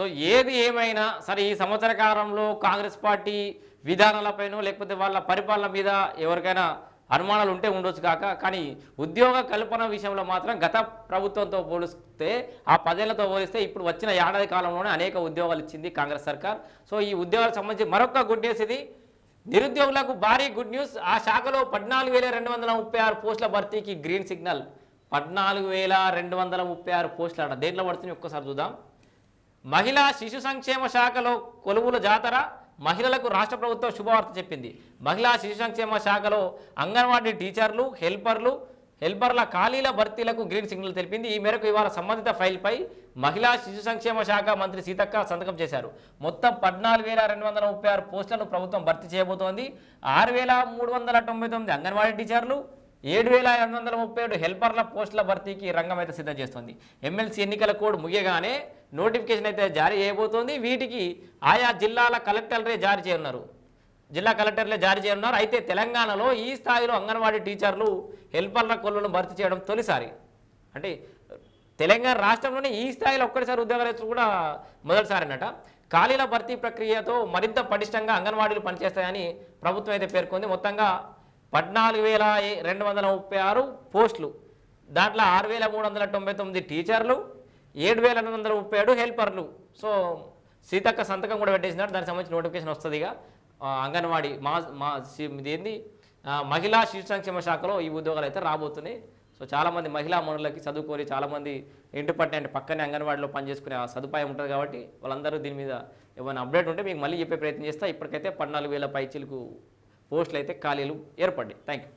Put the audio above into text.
So ఏది ఏమైనా సరే ఈ సంవత్సర కాలంలో కాంగ్రెస్ పార్టీ విధానాలపైనో లేకపోతే వాళ్ళ పరిపాలన మీద ఎవరికైనా అనుమానాలు ఉంటే ఉండొచ్చు కాక కానీ ఉద్యోగ కల్పన విషయంలో మాత్రం గత ప్రభుత్వంతో పోలిస్తే ఆ పదేళ్ళతో పోలిస్తే ఇప్పుడు వచ్చిన ఏడాది కాలంలోనే అనేక ఉద్యోగాలు ఇచ్చింది కాంగ్రెస్ సర్కార్. సో ఈ ఉద్యోగాలకు సంబంధించి మరొక గుడ్ న్యూస్ ఇది. నిరుద్యోగులకు భారీ గుడ్ న్యూస్. ఆ శాఖలో పద్నాలుగు వేల రెండు వందల ముప్పై ఆరు పోస్టుల భర్తీకి గ్రీన్ సిగ్నల్. పద్నాలుగు వేల రెండు వందల ముప్పై ఆరు పోస్టులు అట. దేంట్లో పడుతుంది ఒక్కసారి చూద్దాం. మహిళా శిశు సంక్షేమ శాఖలో కొలువుల జాతర మహిళలకు రాష్ట్ర ప్రభుత్వం శుభవార్త చెప్పింది. మహిళా శిశు సంక్షేమ శాఖలో అంగన్వాడీ టీచర్లు హెల్పర్లు హెల్పర్ల ఖాళీల భర్తీలకు గ్రీన్ సిగ్నల్ తెలిపింది. ఈ మేరకు ఇవాళ సంబంధిత ఫైల్పై మహిళా శిశు సంక్షేమ శాఖ మంత్రి సీతక్క సంతకం చేశారు. మొత్తం పద్నాలుగు వేల రెండు వందల ముప్పై ఆరు పోస్టులను ప్రభుత్వం భర్తీ చేయబోతోంది. ఆరు వేల మూడు వందల తొంభై తొమ్మిది అంగన్వాడీ టీచర్లు ఏడు వేల ఎనిమిది వందల ముప్పై ఏడు హెల్పర్ల పోస్టుల భర్తీకి రంగం అయితే సిద్ధం చేస్తుంది. ఎమ్మెల్సీ ఎన్నికల కోడ్ ముగియగానే నోటిఫికేషన్ అయితే జారీ చేయబోతోంది. వీటికి ఆయా జిల్లాల కలెక్టర్లే జారీ చేయనున్నారు. జిల్లా కలెక్టర్లే జారీ చేయనున్నారు. అయితే తెలంగాణలో ఈ స్థాయిలో అంగన్వాడీ టీచర్లు హెల్పర్ల కొలను భర్తీ చేయడం తొలిసారి. అంటే తెలంగాణ రాష్ట్రంలోనే ఈ స్థాయిలో ఒక్కటిసారి ఉద్యోగాలు కూడా మొదటిసారి అన్నట ఖాళీల భర్తీ ప్రక్రియతో మరింత పటిష్టంగా అంగన్వాడీలు పనిచేస్తాయని ప్రభుత్వం అయితే పేర్కొంది. మొత్తంగా పద్నాలుగు వేల రెండు వందల ముప్పై ఆరు పోస్టులు. దాంట్లో ఆరు వేల మూడు వందల తొంభై తొమ్మిది టీచర్లు ఏడు వేల ఎనిమిది వందల ముప్పై ఏడు హెల్పర్లు. సో సీతక్క సంతకం కూడా పెట్టేసినారు దానికి సంబంధించి నోటిఫికేషన్ వస్తుంది ఇక. అంగన్వాడీ మా మా ఇదేంది? మహిళా శిశు సంక్షేమ శాఖలో ఈ ఉద్యోగాలు అయితే రాబోతున్నాయి. సో చాలామంది మహిళా మనులకి చదువుకొని చాలామంది ఇంటి పట్టిన అంటే పక్కనే అంగన్వాడీలో పనిచేసుకునే ఆ సదుపాయం ఉంటుంది కాబట్టి వాళ్ళందరూ దీని మీద ఏమైనా అప్డేట్ ఉంటే మీకు మళ్ళీ చెప్పే ప్రయత్నం చేస్తా. ఇప్పటికైతే పద్నాలుగు వేల పైచీలకు పోస్టులు అయితే ఖాళీలు ఏర్పడ్డాయి. Thank you